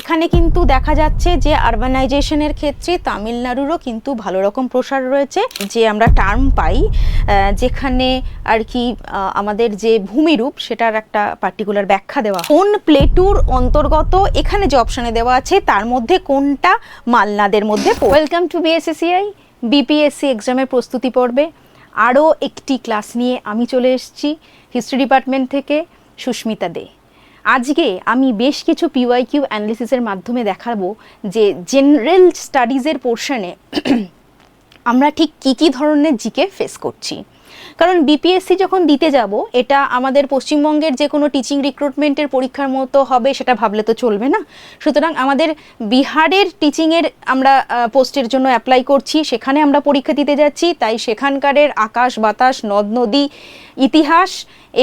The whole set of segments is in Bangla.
এখানে কিন্তু দেখা যাচ্ছে যে আরবানাইজেশনের ক্ষেত্রে তামিলনাড়ুরও কিন্তু ভালো রকম প্রসার রয়েছে যে আমরা টার্ম পাই যেখানে আর কি আমাদের যে ভূমিরূপ সেটার একটা পার্টিকুলার ব্যাখ্যা দেওয়া কোন প্লেটুর অন্তর্গত এখানে যে অপশানে দেওয়া আছে তার মধ্যে কোনটা মালনাদের মধ্যে ওয়েলকাম টু বিএসএসিআই বিপিএসসি এক্সামের প্রস্তুতি পর্বে আরও একটি ক্লাস নিয়ে আমি চলে এসেছি হিস্ট্রি ডিপার্টমেন্ট থেকে সুস্মিতা দে আজকে আমি বেশ কিছু কিউ অ্যানালিসিসের মাধ্যমে দেখাবো যে জেনারেল স্টাডিজের পোর্শনে আমরা ঠিক কী কী ধরনের জিকে ফেস করছি কারণ বিপিএসসি যখন দিতে যাব এটা আমাদের পশ্চিমবঙ্গের যে কোনো টিচিং রিক্রুটমেন্টের পরীক্ষার মতো হবে সেটা ভাবলে তো চলবে না সুতরাং আমাদের বিহারের টিচিংয়ের আমরা পোস্টের জন্য অ্যাপ্লাই করছি সেখানে আমরা পরীক্ষা দিতে যাচ্ছি তাই সেখানকারের আকাশ বাতাস নদ নদী ইতিহাস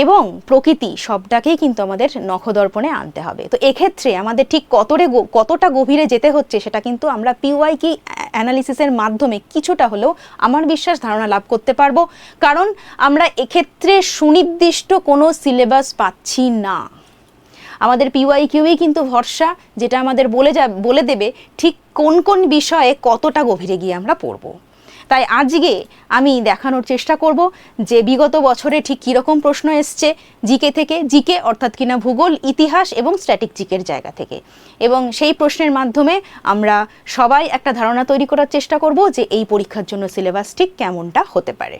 এবং প্রকৃতি সবটাকেই কিন্তু আমাদের নখদর্পণে আনতে হবে তো এক্ষেত্রে আমাদের ঠিক কতরে কতটা গভীরে যেতে হচ্ছে সেটা কিন্তু আমরা পিওয়াই কি অ্যানালিসিসের মাধ্যমে কিছুটা হলেও আমার বিশ্বাস ধারণা লাভ করতে পারবো কারণ আমরা এক্ষেত্রে সুনির্দিষ্ট কোনো সিলেবাস পাচ্ছি না আমাদের পিওয়াই কিউই কিন্তু ভরসা যেটা আমাদের বলে যা বলে দেবে ঠিক কোন কোন বিষয়ে কতটা গভীরে গিয়ে আমরা পড়বো তাই আজকে আমি দেখানোর চেষ্টা করব যে বিগত বছরে ঠিক কীরকম প্রশ্ন এসছে জিকে থেকে জিকে অর্থাৎ কিনা ভূগোল ইতিহাস এবং স্ট্যাটিক জিকের জায়গা থেকে এবং সেই প্রশ্নের মাধ্যমে আমরা সবাই একটা ধারণা তৈরি করার চেষ্টা করব যে এই পরীক্ষার জন্য সিলেবাস ঠিক কেমনটা হতে পারে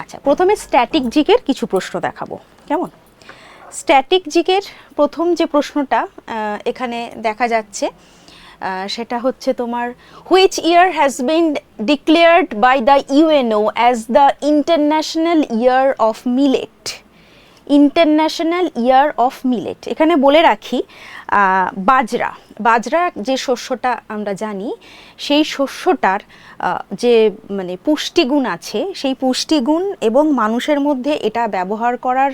আচ্ছা প্রথমে স্ট্যাটিক জিকের কিছু প্রশ্ন দেখাবো কেমন স্ট্যাটিক জিকের প্রথম যে প্রশ্নটা এখানে দেখা যাচ্ছে সেটা হচ্ছে তোমার which year has been declared by the U N O as the international year of millet international year of millet এখানে বলে রাখি বাজরা বাজরা যে শস্যটা আমরা জানি সেই শস্যটার যে মানে পুষ্টিগুণ আছে সেই পুষ্টিগুণ এবং মানুষের মধ্যে এটা ব্যবহার করার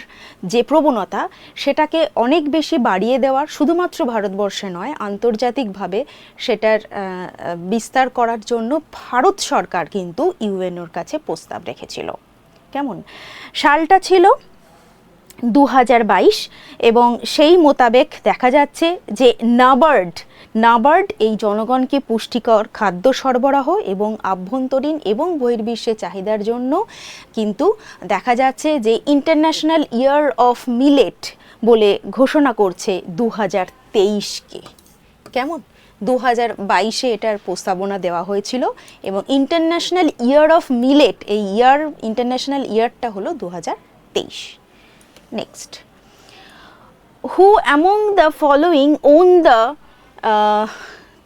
যে প্রবণতা সেটাকে অনেক বেশি বাড়িয়ে দেওয়ার শুধুমাত্র ভারতবর্ষে নয় আন্তর্জাতিকভাবে সেটার বিস্তার করার জন্য ভারত সরকার কিন্তু ইউএনওর কাছে প্রস্তাব রেখেছিল কেমন সালটা ছিল দু এবং সেই মোতাবেক দেখা যাচ্ছে যে নাবার্ড নাবার্ড এই জনগণকে পুষ্টিকর খাদ্য সরবরাহ এবং আভ্যন্তরীণ এবং বহির্বিশ্বে চাহিদার জন্য কিন্তু দেখা যাচ্ছে যে ইন্টারন্যাশনাল ইয়ার অফ মিলেট বলে ঘোষণা করছে দু হাজার তেইশকে কেমন দু হাজার বাইশে এটার প্রস্তাবনা দেওয়া হয়েছিল এবং ইন্টারন্যাশনাল ইয়ার অফ মিলেট এই ইয়ার ইন্টারন্যাশনাল ইয়ারটা হলো দু হাজার তেইশ Next. Who among the following own the uh,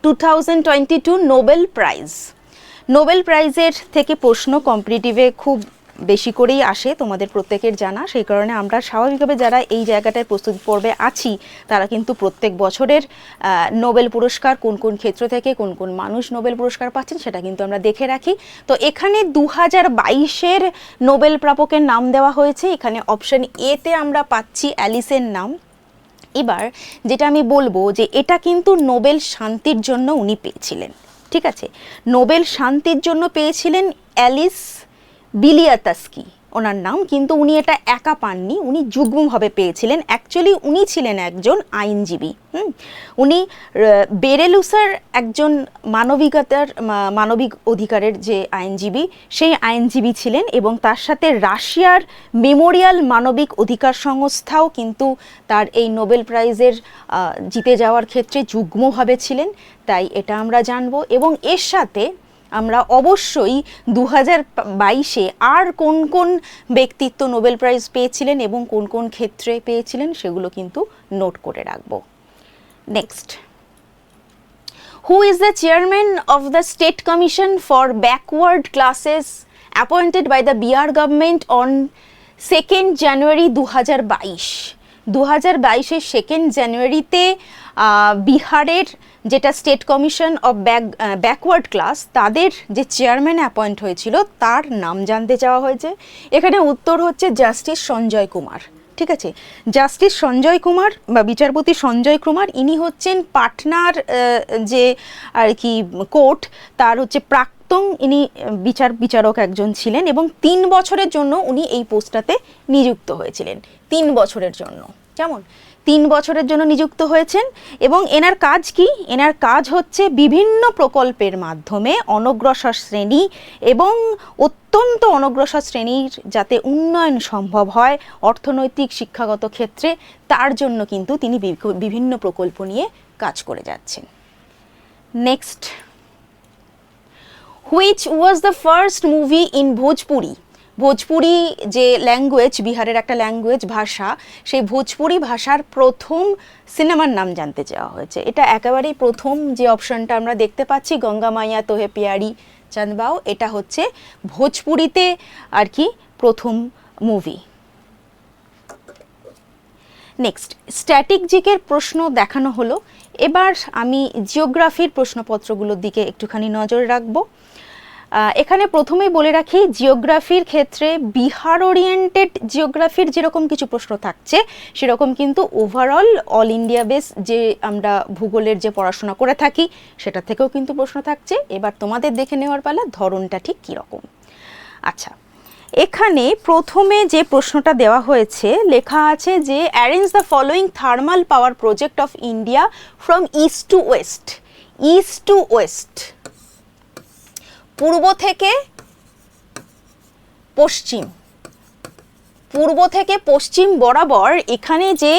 2022 nobel prize Nobel প্রাইজের থেকে প্রশ্ন কম্পিটিটিভে খুব বেশি করেই আসে তোমাদের প্রত্যেকের জানা সেই কারণে আমরা স্বাভাবিকভাবে যারা এই জায়গাটায় প্রস্তুত পর্বে আছি তারা কিন্তু প্রত্যেক বছরের নোবেল পুরস্কার কোন কোন ক্ষেত্র থেকে কোন কোন মানুষ নোবেল পুরস্কার পাচ্ছেন সেটা কিন্তু আমরা দেখে রাখি তো এখানে দু হাজার বাইশের নোবেল প্রাপকের নাম দেওয়া হয়েছে এখানে অপশন এতে আমরা পাচ্ছি অ্যালিসের নাম এবার যেটা আমি বলবো যে এটা কিন্তু নোবেল শান্তির জন্য উনি পেয়েছিলেন ঠিক আছে নোবেল শান্তির জন্য পেয়েছিলেন অ্যালিস বিলিয়া তাস্কি ওনার নাম কিন্তু উনি এটা একা পাননি উনি যুগ্মভাবে পেয়েছিলেন অ্যাকচুয়ালি উনি ছিলেন একজন আইনজীবী হুম উনি বেরেলুসার একজন মানবিকতার মানবিক অধিকারের যে আইনজীবী সেই আইনজীবী ছিলেন এবং তার সাথে রাশিয়ার মেমোরিয়াল মানবিক অধিকার সংস্থাও কিন্তু তার এই নোবেল প্রাইজের জিতে যাওয়ার ক্ষেত্রে যুগ্মভাবে ছিলেন তাই এটা আমরা জানব এবং এর সাথে আমরা অবশ্যই দু হাজার বাইশে আর কোন কোন ব্যক্তিত্ব নোবেল প্রাইজ পেয়েছিলেন এবং কোন কোন ক্ষেত্রে পেয়েছিলেন সেগুলো কিন্তু নোট করে রাখব next who is the chairman of the state commission for backward classes appointed by the BR government on second January দু হাজার বাইশ দু হাজার বাইশের সেকেন্ড জানুয়ারিতে বিহারের যেটা state commission of back backward class তাদের যে চেয়ারম্যান অ্যাপয়েন্ট হয়েছিল তার নাম জানতে চাওয়া হয়েছে এখানে উত্তর হচ্ছে জাস্টিস সঞ্জয় কুমার ঠিক আছে জাস্টিস সঞ্জয় কুমার বা বিচারপতি সঞ্জয় কুমার ইনি হচ্ছেন পাটনার যে আর কি কোর্ট তার হচ্ছে প্রাক প্রাক্তন ইনি বিচার বিচারক একজন ছিলেন এবং তিন বছরের জন্য উনি এই পোস্টটাতে নিযুক্ত হয়েছিলেন তিন বছরের জন্য কেমন তিন বছরের জন্য নিযুক্ত হয়েছেন এবং এনার কাজ কি এনার কাজ হচ্ছে বিভিন্ন প্রকল্পের মাধ্যমে অনগ্রসর শ্রেণী এবং অত্যন্ত অনগ্রসর শ্রেণীর যাতে উন্নয়ন সম্ভব হয় অর্থনৈতিক শিক্ষাগত ক্ষেত্রে তার জন্য কিন্তু তিনি বিভিন্ন প্রকল্প নিয়ে কাজ করে যাচ্ছেন next which was the first movie in Bhojpuri Bhojpuri যে ল্যাঙ্গুয়েজ বিহারের একটা ল্যাঙ্গুয়েজ ভাষা সেই ভোজপুরি ভাষার প্রথম সিনেমার নাম জানতে চাওয়া হয়েছে এটা একেবারেই প্রথম যে অপশনটা আমরা দেখতে পাচ্ছি গঙ্গা মাইয়া তোহে পিয়ারি চান্দবাও এটা হচ্ছে ভোজপুরিতে আর কি প্রথম মুভি নেক্সট স্ট্যাটিক জিকের প্রশ্ন দেখানো হলো এবার আমি জিওগ্রাফির প্রশ্নপত্রগুলোর দিকে একটুখানি নজর রাখবো এখানে প্রথমেই বলে রাখি জিওগ্রাফির ক্ষেত্রে বিহার ওরিয়েন্টেড জিওগ্রাফির যেরকম কিছু প্রশ্ন থাকছে সেরকম কিন্তু ওভারঅল অল ইন্ডিয়া বেস যে আমরা ভূগোলের যে পড়াশোনা করে থাকি সেটা থেকেও কিন্তু প্রশ্ন থাকছে এবার তোমাদের দেখে নেওয়ার পালা ধরনটা ঠিক কীরকম আচ্ছা এখানে প্রথমে যে প্রশ্নটা দেওয়া হয়েছে লেখা আছে যে arrange the following thermal power project of India from east to west east to west পূর্ব থেকে পশ্চিম পূর্ব থেকে পশ্চিম বরাবর এখানে যে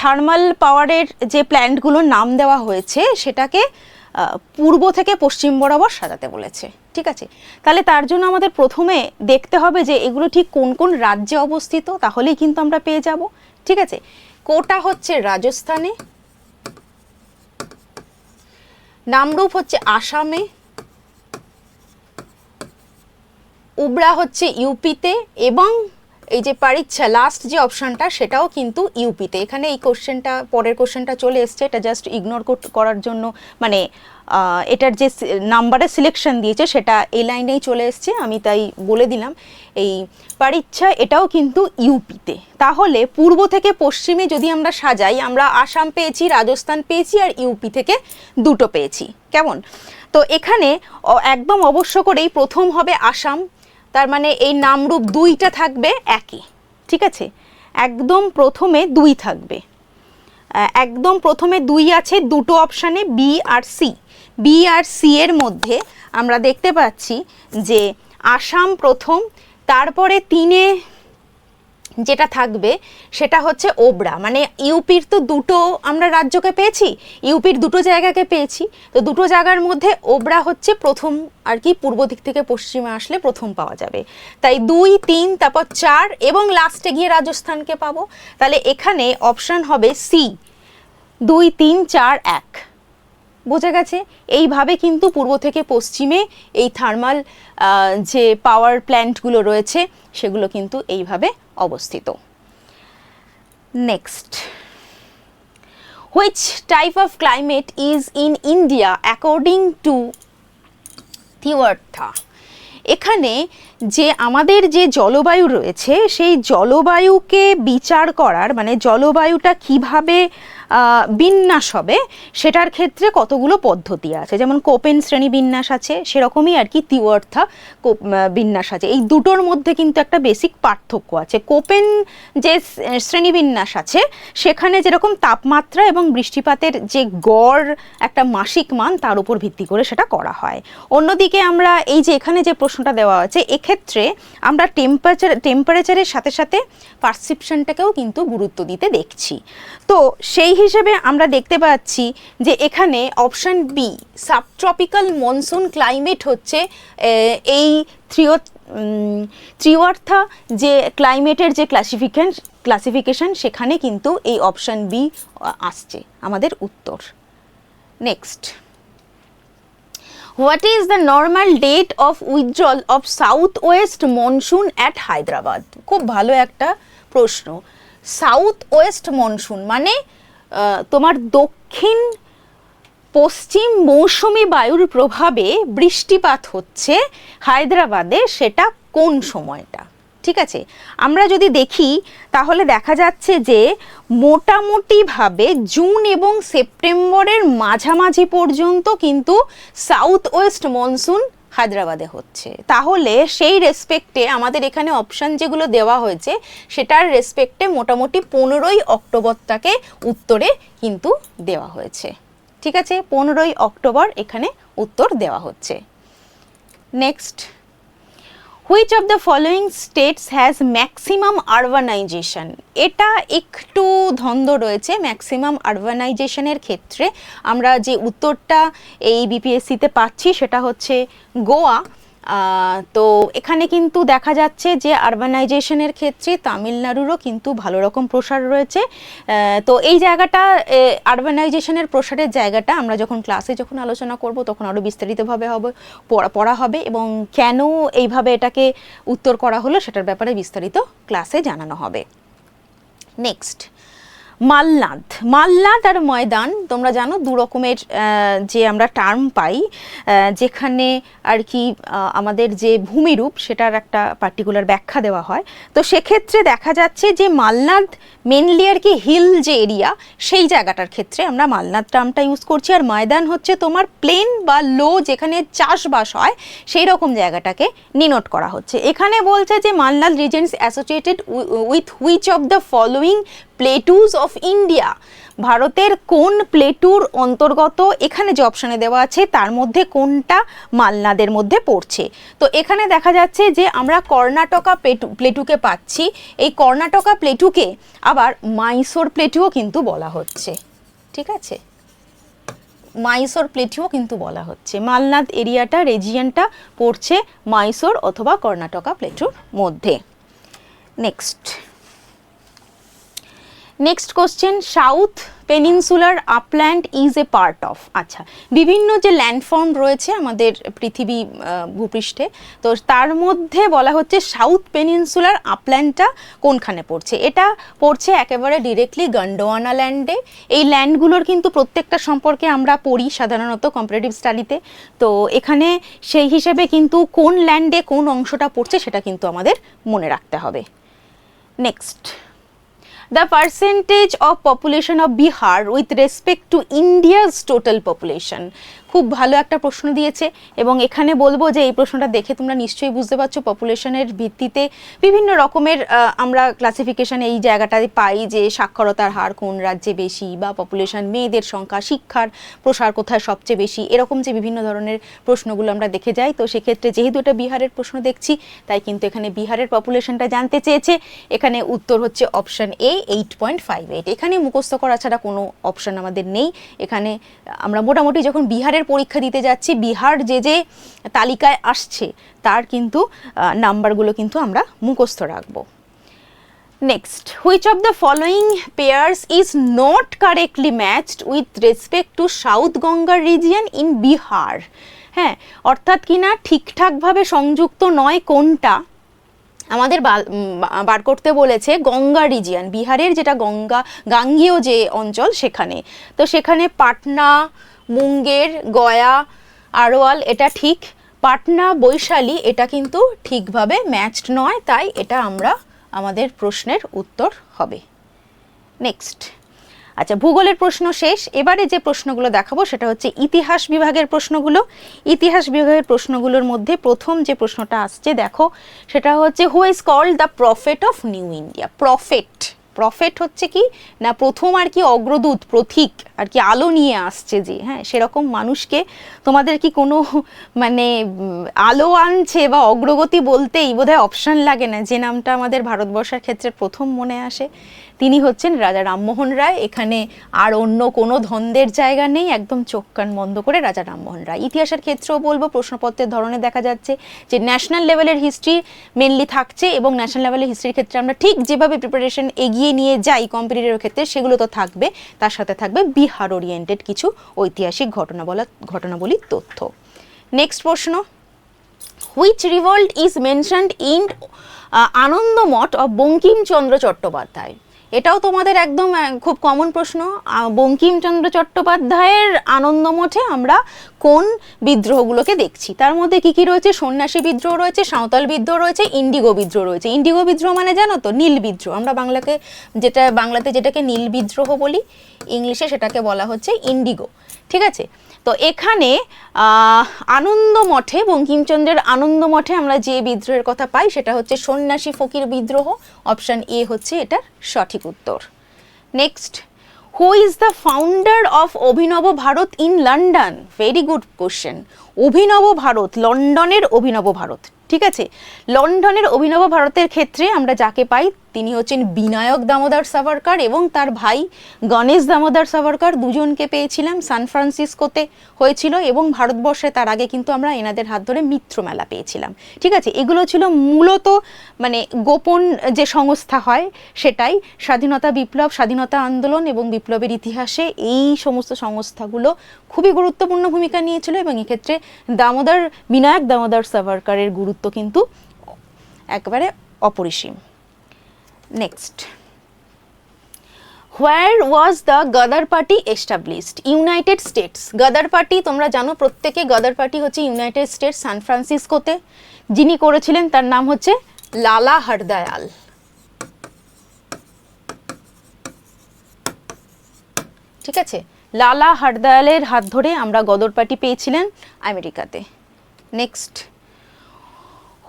থার্মাল পাওয়ারের যে প্ল্যান্টগুলোর নাম দেওয়া হয়েছে সেটাকে পূর্ব থেকে পশ্চিম বরাবর সাজাতে বলেছে ঠিক আছে তাহলে তার জন্য আমাদের প্রথমে দেখতে হবে যে এগুলো ঠিক কোন কোন রাজ্যে অবস্থিত তাহলেই কিন্তু আমরা পেয়ে যাব ঠিক আছে কোটা হচ্ছে রাজস্থানে নামরূপ হচ্ছে আসামে উবরা হচ্ছে ইউপিতে এবং এই যে পারিচ্ছা লাস্ট যে অপশানটা সেটাও কিন্তু ইউপিতে এখানে এই কোশ্চেনটা পরের কোশ্চেনটা চলে এসছে এটা জাস্ট ইগনোর করার জন্য মানে এটার যে নাম্বারে সিলেকশন দিয়েছে সেটা এই লাইনেই চলে এসছে আমি তাই বলে দিলাম এই পারিচ্ছা এটাও কিন্তু ইউপিতে তাহলে পূর্ব থেকে পশ্চিমে যদি আমরা সাজাই আমরা আসাম পেয়েছি রাজস্থান পেয়েছি আর ইউপি থেকে দুটো পেয়েছি কেমন তো এখানে একদম অবশ্য করেই প্রথম হবে আসাম তার মানে এই নামরূপ দুইটা থাকবে একই ঠিক আছে একদম প্রথমে দুই থাকবে একদম প্রথমে দুই আছে দুটো অপশানে B R C B R C এর মধ্যে আমরা দেখতে পাচ্ছি যে আসাম প্রথম তারপরে তিনে যেটা থাকবে সেটা হচ্ছে ওবরা মানে ইউপির তো দুটো আমরা রাজ্যকে পেয়েছি ইউপির দুটো জায়গাকে পেয়েছি তো দুটো জায়গার মধ্যে ওবরা হচ্ছে প্রথম আর কি পূর্ব দিক থেকে পশ্চিমে আসলে প্রথম পাওয়া যাবে তাই দুই তিন তারপর চার এবং লাস্টে গিয়ে রাজস্থানকে পাবো তাহলে এখানে অপশান হবে সি দুই তিন চার এক বোঝা গেছে এইভাবে কিন্তু পূর্ব থেকে পশ্চিমে এই থার্মাল যে পাওয়ার প্ল্যান্টগুলো রয়েছে সেগুলো কিন্তু এইভাবে অবস্থিত next which type of climate is in India according to Trewartha এখানে যে আমাদের যে জলবায়ু রয়েছে সেই জলবায়ুকে বিচার করার মানে জলবায়ুটা কিভাবে বিন্যাস হবে সেটার ক্ষেত্রে কতগুলো পদ্ধতি আছে যেমন কোপেন শ্রেণী বিন্যাস আছে সেরকমই আর কি তিওয়ার্থা বিন্যাস আছে এই দুটোর মধ্যে কিন্তু একটা বেসিক পার্থক্য আছে কোপেন যে শ্রেণীবিন্যাস আছে সেখানে যেরকম তাপমাত্রা এবং বৃষ্টিপাতের যে গড় একটা মাসিক মান তার উপর ভিত্তি করে সেটা করা হয় অন্যদিকে আমরা এই যে এখানে যে প্রশ্নটা দেওয়া আছে এক্ষেত্রে আমরা টেম্পারেচার টেম্পারেচারের সাথে সাথে পারসেপশনটাকেও কিন্তু গুরুত্ব দিতে দেখছি তো সেই হিসেবে আমরা দেখতে পাচ্ছি যে এখানে option B subtropical monsoon climate হচ্ছে এই থ্রিও ত্রিওয়ার্থা যে ক্লাইমেটের যে ক্লাসিফিকেশন ক্লাসিফিকেশন সেখানে কিন্তু এই অপশান বি আসছে আমাদের উত্তর next what is the normal date of withdrawal of south west monsoon at Hyderabad খুব ভালো একটা প্রশ্ন সাউথ ওয়েস্ট মনসুন মানে তোমার দক্ষিণ পশ্চিম মৌসুমি বায়ুর প্রভাবে বৃষ্টিপাত হচ্ছে হায়দ্রাবাদে সেটা কোন সময়টা ঠিক আছে আমরা যদি দেখি তাহলে দেখা যাচ্ছে যে মোটামুটিভাবে জুন এবং সেপ্টেম্বরের মাঝামাঝি পর্যন্ত কিন্তু সাউথ ওয়েস্ট মনসুন হায়দ্রাবাদে হচ্ছে তাহলে সেই রেসপেক্টে আমাদের এখানে অপশান যেগুলো দেওয়া হয়েছে সেটার রেসপেক্টে মোটামুটি পনেরোই অক্টোবরটাকে উত্তরে কিন্তু দেওয়া হয়েছে ঠিক আছে পনেরোই অক্টোবর এখানে উত্তর দেওয়া হচ্ছে next which of the following states has maximum urbanization এটা একটু ধন্দ রয়েছে ম্যাক্সিমাম আরবানাইজেশনের ক্ষেত্রে আমরা যে উত্তরটা এই বিপিএসসিতে পাচ্ছি সেটা হচ্ছে গোয়া তো এখানে কিন্তু দেখা যাচ্ছে যে আরবানাইজেশনের ক্ষেত্রে তামিলনাড়ুরও কিন্তু ভালো রকম প্রসার রয়েছে তো এই জায়গাটা আরবানাইজেশনের প্রসারের জায়গাটা আমরা যখন ক্লাসে যখন আলোচনা করব তখন আরও বিস্তারিতভাবে হবে পড়া হবে এবং কেন এইভাবে এটাকে উত্তর করা হলো সেটার ব্যাপারে বিস্তারিত ক্লাসে জানানো হবে নেক্সট মালনাদ মালনাদ আর ময়দান তোমরা জানো দু রকমের যে আমরা টার্ম পাই যেখানে আর কি আমাদের যে ভূমিরূপ সেটার একটা পার্টিকুলার ব্যাখ্যা দেওয়া হয় তো সেক্ষেত্রে দেখা যাচ্ছে যে মালনাদ মেনলি আর কি হিল যে এরিয়া সেই জায়গাটার ক্ষেত্রে আমরা মালনাদ টার্মটা ইউজ করছি আর ময়দান হচ্ছে তোমার প্লেন বা লো যেখানে চাষবাস হয় সেই রকম জায়গাটাকে নিনোট করা হচ্ছে এখানে বলছে যে Malnad regions associated with which of the following plateaus of India ভারতের কোন প্লেটুর অন্তর্গত এখানে যে অপশানে দেওয়া আছে তার মধ্যে কোনটা মালনাদের মধ্যে পড়ছে তো এখানে দেখা যাচ্ছে যে আমরা কর্ণাটকা প্লেটু প্লেটুকে পাচ্ছি এই কর্ণাটকা প্লেটুকে আবার মাইসোর প্লেটুও কিন্তু বলা হচ্ছে ঠিক আছে মাইসোর প্লেটিও কিন্তু বলা হচ্ছে মালনাদ এরিয়াটা রেজিয়ানটা পড়ছে মাইসোর অথবা কর্ণাটকা প্লেটুর মধ্যে next next question south peninsular upland is a part of আচ্ছা বিভিন্ন যে ল্যান্ডফর্ম রয়েছে আমাদের পৃথিবী ভূপৃষ্ঠে তো তার মধ্যে বলা হচ্ছে সাউথ পেনিনসুলার আপল্যান্ডটা কোনখানে পড়ছে এটা পড়ছে একেবারে ডিরেক্টলি গন্ডোয়ানা ল্যান্ডে এই ল্যান্ডগুলোর কিন্তু প্রত্যেকটা সম্পর্কে আমরা পড়ি সাধারণত কম্পারেটিভ স্টাডিতে তো এখানে সেই হিসেবে কিন্তু কোন ল্যান্ডে কোন অংশটা পড়ছে সেটা কিন্তু আমাদের মনে রাখতে হবে next the percentage of population of Bihar with respect to India's total population খুব ভালো একটা প্রশ্ন দিয়েছে এবং এখানে বলবো যে এই প্রশ্নটা দেখে তোমরা নিশ্চয়ই বুঝতে পারছো পপুলেশনের ভিত্তিতে বিভিন্ন রকমের আমরা ক্লাসিফিকেশানে এই জায়গাটায় পাই যে সাক্ষরতার হার কোন রাজ্যে বেশি বা পপুলেশন মেয়েদের সংখ্যা শিক্ষার প্রসার কোথায় সবচেয়ে বেশি এরকম যে বিভিন্ন ধরনের প্রশ্নগুলো আমরা দেখে যাই তো সেক্ষেত্রে যেহেতু এটা বিহারের প্রশ্ন দেখছি তাই কিন্তু এখানে বিহারের পপুলেশনটা জানতে চেয়েছে এখানে উত্তর হচ্ছে option A eight point five eight এখানে মুখস্থ করা ছাড়া কোনো অপশান আমাদের নেই এখানে আমরা মোটামুটি যখন বিহারের বিহারের পরীক্ষা দিতে যাচ্ছি বিহার যে যে তালিকায় আসছে তার কিন্তু নাম্বারগুলো কিন্তু আমরা মুখস্থ রাখব next which of the following pairs is not correctly matched with respect to south গঙ্গার রিজিয়ন ইন বিহার হ্যাঁ অর্থাৎ কিনা ঠিকঠাকভাবে সংযুক্ত নয় কোনটা আমাদের বার করতে বলেছে গঙ্গা রিজিয়ান বিহারের যেটা গঙ্গা গাঙ্গীয় যে অঞ্চল সেখানে তো সেখানে পাটনা মুঙ্গের গয়া আরোয়াল এটা ঠিক পাটনা বৈশালী এটা কিন্তু ঠিকভাবে ম্যাচড নয় তাই এটা আমরা আমাদের প্রশ্নের উত্তর হবে নেক্সট আচ্ছা ভূগোলের প্রশ্ন শেষ এবারে যে প্রশ্নগুলো দেখাবো সেটা হচ্ছে ইতিহাস বিভাগের প্রশ্নগুলো ইতিহাস বিভাগের প্রশ্নগুলোর মধ্যে প্রথম যে প্রশ্নটা আসছে দেখো সেটা হচ্ছে who is called the prophet of new India prophet prophet হচ্ছে কি না প্রথম আর কি অগ্রদূত প্রথিক আর কি আলো নিয়ে আসছে যে হ্যাঁ সেরকম মানুষকে তোমাদের কি কোনো মানে আলো আনছে বা অগ্রগতি বলতেই বোধহয় অপশান লাগে না যে নামটা আমাদের ভারতবর্ষের ক্ষেত্রে প্রথম মনে আসে তিনি হচ্ছেন রাজা রামমোহন রায় এখানে আর অন্য কোনো ধন্দের জায়গা নেই একদম চোখ কান বন্ধ করে রাজা রামমোহন রায় ইতিহাসের ক্ষেত্রেও বলবো প্রশ্নপত্রের ধরনে দেখা যাচ্ছে যে ন্যাশনাল লেভেলের হিস্ট্রি মেনলি থাকছে এবং ন্যাশনাল লেভেলের হিস্ট্রির ক্ষেত্রে আমরা ঠিক যেভাবে প্রিপারেশন এগিয়ে নিয়ে যাই কম্পিটিটিভের ক্ষেত্রে সেগুলো তো থাকবে তার সাথে থাকবে বিহার ওরিয়েন্টেড কিছু ঐতিহাসিক ঘটনা বলা ঘটনাবলীর তথ্য নেক্সট প্রশ্ন which revolt is mentioned in Anandamath of Bankimchandra Chattopadhyay এটাও তোমাদের একদম খুব কমন প্রশ্ন বঙ্কিমচন্দ্র চট্টোপাধ্যায়ের আনন্দমঠে আমরা কোন বিদ্রোহগুলোকে দেখছি তার মধ্যে কি কি রয়েছে সন্ন্যাসী বিদ্রোহ রয়েছে সাঁওতাল বিদ্রোহ রয়েছে ইন্ডিগো বিদ্রোহ রয়েছে ইন্ডিগো বিদ্রোহ মানে জানো তো নীল বিদ্রোহ আমরা বাংলাকে যেটা বাংলাতে যেটাকে নীল বিদ্রোহ বলি ইংলিশে সেটাকে বলা হচ্ছে ইন্ডিগো ঠিক আছে তো এখানে আনন্দ মঠে বঙ্কিমচন্দ্রের আনন্দ মঠে আমরা যে বিদ্রোহের কথা পাই সেটা হচ্ছে সন্ন্যাসী ফকির বিদ্রোহ অপশান এ হচ্ছে এটার সঠিক উত্তর next who is the founder of Abhinav Bharat in London very good question Abhinav Bharat লন্ডনের অভিনব ভারত ঠিক আছে লন্ডনের অভিনব ভারতের ক্ষেত্রে আমরা যাকে পাই তিনি হচ্ছেন বিনায়ক দামোদর সাভারকার এবং তার ভাই গণেশ দামোদর সাভারকার দুজনকে পেয়েছিলাম সান ফ্রান্সিসকোতে হয়েছিল এবং ভারতবর্ষে তার আগে কিন্তু আমরা এনাদের হাত ধরে মিত্র মেলা পেয়েছিলাম ঠিক আছে এগুলো ছিল মূলত মানে গোপন যে সংস্থা হয় সেটাই স্বাধীনতা বিপ্লব স্বাধীনতা আন্দোলন এবং বিপ্লবের ইতিহাসে এই সমস্ত সংস্থাগুলো খুবই গুরুত্বপূর্ণ ভূমিকা নিয়েছিল এবং এক্ষেত্রে দামোদর বিনায়ক দামোদর সাভারকারের গুরুত্ব কিন্তু একবারে অপরিসীম next where was the Ghadar party established United States Ghadar party তোমরা জানো প্রত্যেকে গদার পার্টি হচ্ছে ইউনাইটেড স্টেটস সান ফ্রান্সিসকোতে যিনি করেছিলেন তার নাম হচ্ছে লালা হরদয়াল ঠিক আছে লালা হরদয়ালের হাত ধরে আমরা গদর পার্টি পেয়েছিলেন আমেরিকাতে next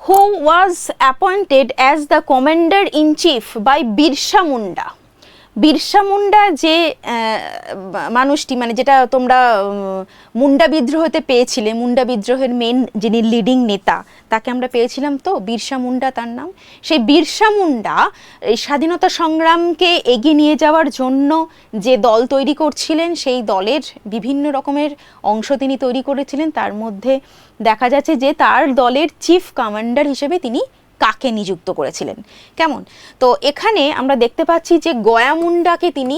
who was appointed as the commander in chief by Birsa Munda. Birsa Munda যে মানুষটি মানে যেটা তোমরা মুন্ডা বিদ্রোহতে পেয়েছিলে মুন্ডা বিদ্রোহের মেন যিনি লিডিং নেতা তাকে আমরা পেয়েছিলাম তো বিরসা মুন্ডা তার নাম সেই বিরসা মুন্ডা স্বাধীনতা সংগ্রামকে এগিয়ে নিয়ে যাওয়ার জন্য যে দল তৈরি করছিলেন সেই দলের বিভিন্ন রকমের অংশ তিনি তৈরি করেছিলেন তার মধ্যে দেখা যাচ্ছে যে তার দলের চিফ কমান্ডার হিসেবে তিনি কাকে নিযুক্ত করেছিলেন কেমন তো এখানে আমরা দেখতে পাচ্ছি যে গয়ামুন্ডাকে তিনি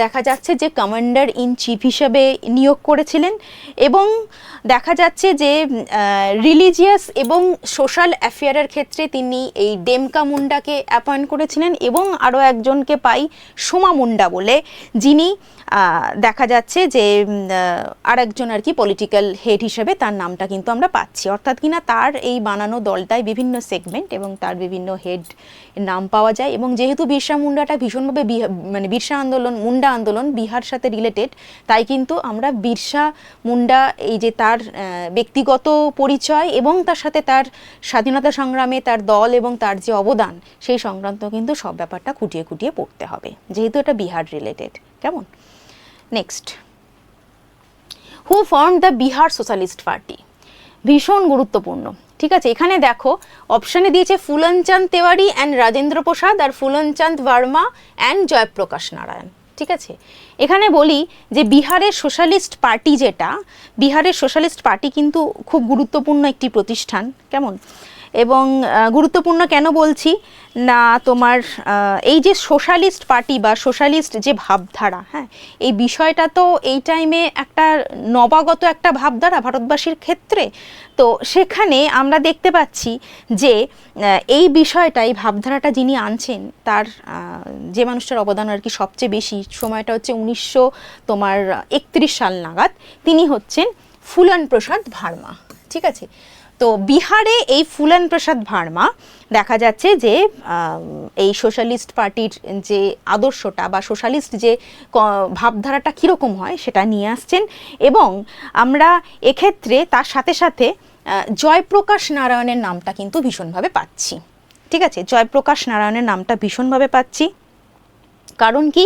দেখা যাচ্ছে যে কমান্ডার ইন চিফ হিসাবে নিয়োগ করেছিলেন এবং দেখা যাচ্ছে যে রিলিজিয়াস এবং সোশ্যাল অ্যাফেয়ারের ক্ষেত্রে তিনি এই ডেমকা মুন্ডাকে অ্যাপয়েন্ট করেছিলেন এবং আরও একজনকে পাই সোমা মুন্ডা বলে যিনি দেখা যাচ্ছে যে আরেকজন আর কি পলিটিক্যাল হেড হিসেবে তার নামটা কিন্তু আমরা পাচ্ছি অর্থাৎ কিনা তার এই বানানো দলটায় বিভিন্ন সেগমেন্ট এবং তার বিভিন্ন হেড নাম পাওয়া যায় এবং যেহেতু বিরসা মুন্ডাটা ভীষণভাবে মানে বিরসা আন্দোলন আন্দোলন মুন্ডা আন্দোলন বিহার সাথে রিলেটেড তাই কিন্তু আমরা বিরসা মুন্ডা এই যে তার ব্যক্তিগত পরিচয় এবং তার সাথে তার স্বাধীনতা সংগ্রামে তার দল এবং তার যে অবদান সেই সংক্রান্ত কিন্তু সব ব্যাপারটা খুঁটিয়ে খুঁটিয়ে পড়তে হবে যেহেতু এটা বিহার রিলেটেড কেমন next who form the Bihar socialist party ভীষণ গুরুত্বপূর্ণ ঠিক আছে এখানে দেখো অপশানে দিয়েছে ফুলনচাঁদ তেওয়ারি অ্যান্ড রাজেন্দ্র প্রসাদ আর ফুলনচাঁদ ভার্মা অ্যান্ড জয়প্রকাশ নারায়ণ ঠিক আছে এখানে বলি যে বিহারের সোশ্যালিস্ট পার্টি যেটা বিহারের সোশ্যালিস্ট পার্টি কিন্তু খুব গুরুত্বপূর্ণ একটি প্রতিষ্ঠান কেমন এবং গুরুত্বপূর্ণ কেন বলছি না তোমার এই যে সোশ্যালিস্ট পার্টি বা সোশ্যালিস্ট যে ভাবধারা হ্যাঁ এই বিষয়টা তো এই টাইমে একটা নবাগত একটা ভাবধারা ভারতবাসীর ক্ষেত্রে তো সেখানে আমরা দেখতে পাচ্ছি যে এই বিষয়টা এই ভাবধারাটা যিনি আনছেন তার যে মানুষটার অবদান আর কি সবচেয়ে বেশি সময়টা হচ্ছে উনিশশো তোমার একত্রিশ সাল নাগাদ তিনি হচ্ছেন ফুলন প্রসাদ ভার্মা ঠিক আছে তো বিহারে এই ফুলেন প্রসাদ ভার্মা দেখা যাচ্ছে যে এই সোশ্যালিস্ট পার্টির যে আদর্শটা বা সোশ্যালিস্ট যে ভাবধারাটা কীরকম হয় সেটা নিয়ে আসছেন এবং আমরা এক্ষেত্রে তার সাথে সাথে জয়প্রকাশ নারায়ণের নামটা কিন্তু ভীষণভাবে পাচ্ছি ঠিক আছে জয়প্রকাশ নারায়ণের নামটা ভীষণভাবে পাচ্ছি কারণ কি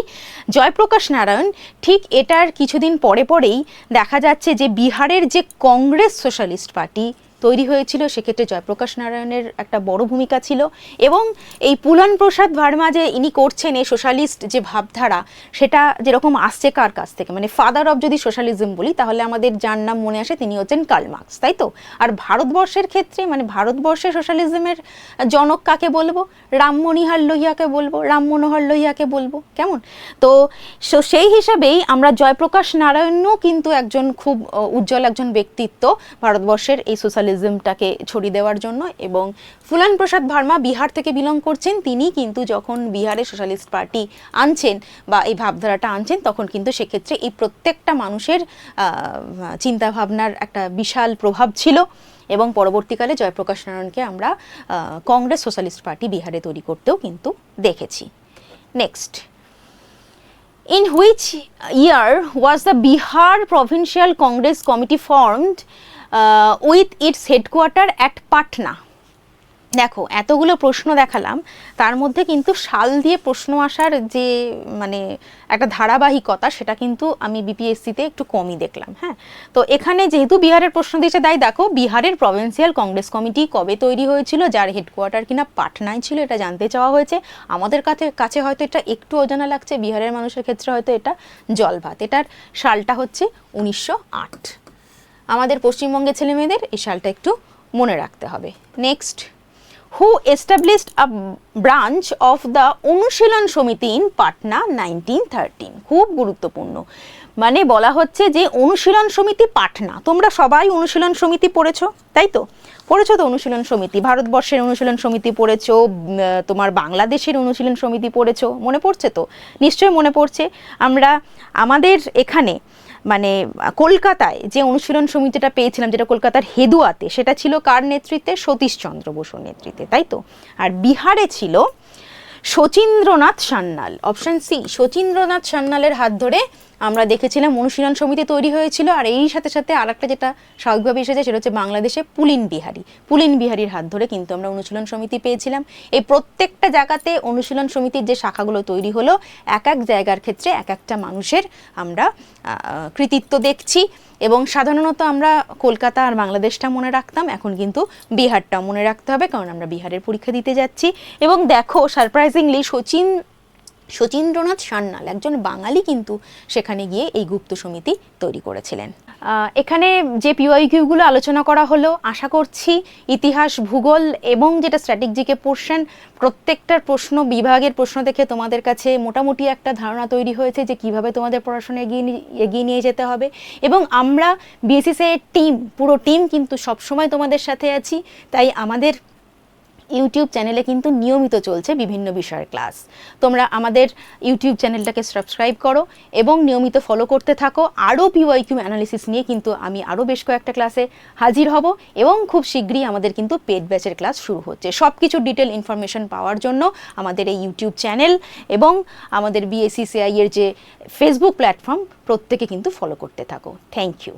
জয়প্রকাশ নারায়ণ ঠিক এটার কিছুদিন পরে পরেই দেখা যাচ্ছে যে বিহারের যে কংগ্রেস সোশ্যালিস্ট পার্টি তৈরি হয়েছিল সেক্ষেত্রে জয়প্রকাশ নারায়ণের একটা বড় ভূমিকা ছিল এবং এই পুলন প্রসাদ ভার্মা যে ইনি করছেন এই সোশ্যালিস্ট যে ভাবধারা সেটা যেরকম আসছে কার কাছ থেকে মানে ফাদার অফ যদি সোশ্যালিজম বলি তাহলে আমাদের যার নাম মনে আসে তিনি হচ্ছেন কালমার্কস তাই তো আর ভারতবর্ষের ক্ষেত্রে মানে ভারতবর্ষে সোশ্যালিজমের জনক কাকে বলবো রামমণিহার লোহিয়াকে বলবো রাম মনোহর লোহিয়াকে বলবো কেমন তো সো সেই হিসাবেই আমরা জয়প্রকাশ নারায়ণও কিন্তু একজন খুব উজ্জ্বল একজন ব্যক্তিত্ব ভারতবর্ষের এই সোশ্যালিজম সেকুলারিজমটাকে ছড়িয়ে দেওয়ার জন্য এবং ফুলান প্রসাদ ভার্মা বিহার থেকে বিলং করছেন তিনি কিন্তু যখন বিহারে সোশ্যালিস্ট পার্টি আনছেন বা এই ভাবধারাটা আনছেন তখন কিন্তু সেক্ষেত্রে এই প্রত্যেকটা মানুষের চিন্তাভাবনার একটা বিশাল প্রভাব ছিল এবং পরবর্তীকালে জয়প্রকাশ নারায়ণকে আমরা কংগ্রেস সোশ্যালিস্ট পার্টি বিহারে তৈরি করতেও কিন্তু দেখেছি next in which year was the Bihar provincial Congress committee formed with its headquarter at Patna দেখো এতগুলো প্রশ্ন দেখালাম তার মধ্যে কিন্তু সাল দিয়ে প্রশ্ন আসার যে মানে একটা ধারাবাহিকতা সেটা কিন্তু আমি বিপিএসসিতে একটু কমই দেখলাম হ্যাঁ তো এখানে যেহেতু বিহারের প্রশ্ন দিয়েছে তাই দেখো বিহারের প্রভিন্সিয়াল কংগ্রেস কমিটি কবে তৈরি হয়েছিল যার হেডকোয়ার্টার কিনা পাটনায় ছিল এটা জানতে চাওয়া হয়েছে আমাদের কাছে কাছে হয়তো এটা একটু অজানা লাগছে বিহারের মানুষের ক্ষেত্রে হয়তো এটা জলভাত এটার সালটা হচ্ছে উনিশশো আট আমাদের পশ্চিমবঙ্গের ছেলেমেয়েদের এই সালটা একটু মনে রাখতে হবে next who established a branch of the Anushilan Samiti in Patna nineteen thirteen খুব গুরুত্বপূর্ণ মানে বলা হচ্ছে যে অনুশীলন সমিতি পাটনা তোমরা সবাই অনুশীলন সমিতি পড়েছো তাই তো পড়েছো তো অনুশীলন সমিতি ভারতবর্ষের অনুশীলন সমিতি পড়েছো তোমার বাংলাদেশের অনুশীলন সমিতি পড়েছো মনে পড়ছে তো নিশ্চয়ই মনে পড়ছে আমরা আমাদের এখানে মানে কলকাতায় যে অনুশীলন সমিতিটা পেয়েছিলাম যেটা কলকাতার হেদুয়াতে সেটা ছিল কার নেতৃত্বে সতীশচন্দ্র বসুর নেতৃত্বে তাই তো আর বিহারে ছিল শচীন্দ্রনাথ সান্যাল অপশান সি শচীন্দ্রনাথ সান্যালের হাত ধরে আমরা দেখেছিলাম অনুশীলন সমিতি তৈরি হয়েছিল আর এই সাথে সাথে আর একটা যেটা স্বাভাবিকভাবে এসেছে সেটা হচ্ছে বাংলাদেশে পুলিন বিহারি পুলিন বিহারির হাত ধরে কিন্তু আমরা অনুশীলন সমিতি পেয়েছিলাম এই প্রত্যেকটা জায়গাতে অনুশীলন সমিতির যে শাখাগুলো তৈরি হলো এক এক জায়গার ক্ষেত্রে এক একটা মানুষের আমরা কৃতিত্ব দেখছি এবং সাধারণত আমরা কলকাতা আর বাংলাদেশটা মনে রাখতাম এখন কিন্তু বিহারটা মনে রাখতে হবে কারণ আমরা বিহারের পরীক্ষা দিতে যাচ্ছি এবং দেখো সারপ্রাইজিংলি শচীন শচীন্দ্রনাথ সান্যাল একজন বাঙালি কিন্তু সেখানে গিয়ে এই গুপ্ত সমিতি তৈরি করেছিলেন এখানে যে পিওয়াইকিউগুলো আলোচনা করা হলো আশা করছি ইতিহাস ভূগোল এবং যেটা স্ট্র্যাটেজিকে পোর্শন প্রত্যেকটার প্রশ্ন বিভাগের প্রশ্ন দেখে তোমাদের কাছে মোটামুটি একটা ধারণা তৈরি হয়েছে যে কিভাবে তোমাদের পড়াশোনা এগিয়ে এগিয়ে নিয়ে যেতে হবে এবং আমরা বিএসিসের e e টিম পুরো টিম কিন্তু সবসময় তোমাদের সাথে আছি তাই আমাদের ইউটিউব চ্যানেলে কিন্তু নিয়মিত চলছে বিভিন্ন বিষয়ের ক্লাস তোমরা আমাদের ইউটিউব চ্যানেলটাকে সাবস্ক্রাইব করো এবং নিয়মিত ফলো করতে থাকো আরও কিউ অ্যানালিসিস নিয়ে কিন্তু আমি আরও বেশ কয়েকটা ক্লাসে হাজির হব এবং খুব শীঘ্রই আমাদের কিন্তু পেড ব্যাচের ক্লাস শুরু হচ্ছে সব কিছু ডিটেল ইনফরমেশন পাওয়ার জন্য আমাদের এই ইউটিউব চ্যানেল এবং আমাদের বিএসিসিআই এর যে ফেসবুক প্ল্যাটফর্ম প্রত্যেকে কিন্তু ফলো করতে থাকো থ্যাংক ইউ